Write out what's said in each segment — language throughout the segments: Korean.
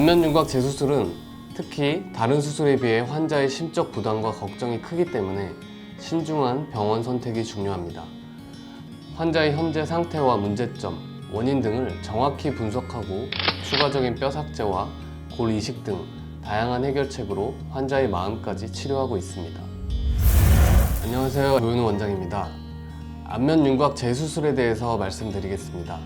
안면 윤곽 재수술은 특히 다른 수술에 비해 환자의 심적 부담과 걱정이 크기 때문에 신중한 병원 선택이 중요합니다. 환자의 현재 상태와 문제점, 원인 등을 정확히 분석하고 추가적인 뼈 삭제와 골 이식 등 다양한 해결책으로 환자의 마음까지 치료하고 있습니다. 안녕하세요. 조윤우 원장입니다. 안면 윤곽 재수술에 대해서 말씀드리겠습니다.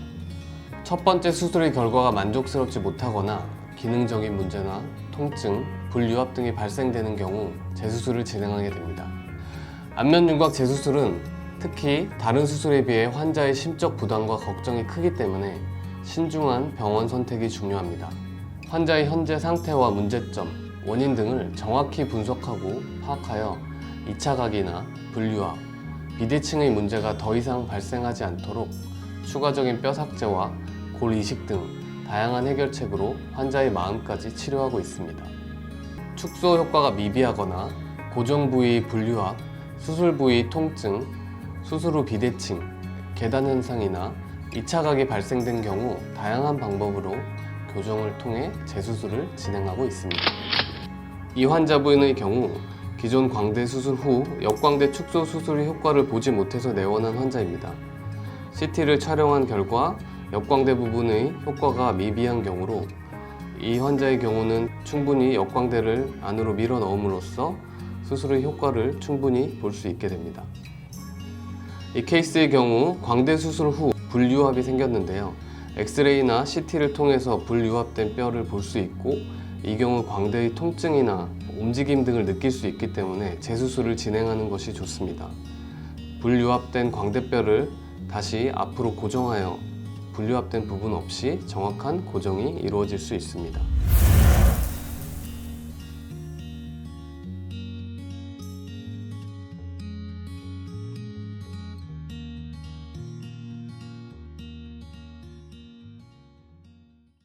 첫 번째 수술의 결과가 만족스럽지 못하거나 기능적인 문제나 통증, 불유합 등이 발생되는 경우 재수술을 진행하게 됩니다. 안면 윤곽 재수술은 특히 다른 수술에 비해 환자의 심적 부담과 걱정이 크기 때문에 신중한 병원 선택이 중요합니다. 환자의 현재 상태와 문제점, 원인 등을 정확히 분석하고 파악하여 2차 각이나 분류합, 비대칭의 문제가 더 이상 발생하지 않도록 추가적인 뼈 삭제와 골 이식 등 다양한 해결책으로 환자의 마음까지 치료하고 있습니다. 축소 효과가 미비하거나 고정 부위 분류합, 수술 부위 통증, 수술 후 비대칭, 계단 현상이나 2차 각이 발생된 경우 다양한 방법으로 교정을 통해 재수술을 진행하고 있습니다. 이 환자분의 경우 기존 광대 수술 후 역광대 축소 수술의 효과를 보지 못해서 내원한 환자입니다. CT를 촬영한 결과 역광대 부분의 효과가 미비한 경우로 이 환자의 경우는 충분히 역광대를 안으로 밀어 넣음으로써 수술의 효과를 충분히 볼 수 있게 됩니다. 이 케이스의 경우 광대 수술 후 불유합이 생겼는데요. 엑스레이나 CT를 통해서 불유합된 뼈를 볼 수 있고 이 경우 광대의 통증이나 움직임 등을 느낄 수 있기 때문에 재수술을 진행하는 것이 좋습니다. 불유합된 광대뼈를 다시 앞으로 고정하여 불유합된 부분 없이 정확한 고정이 이루어질 수 있습니다.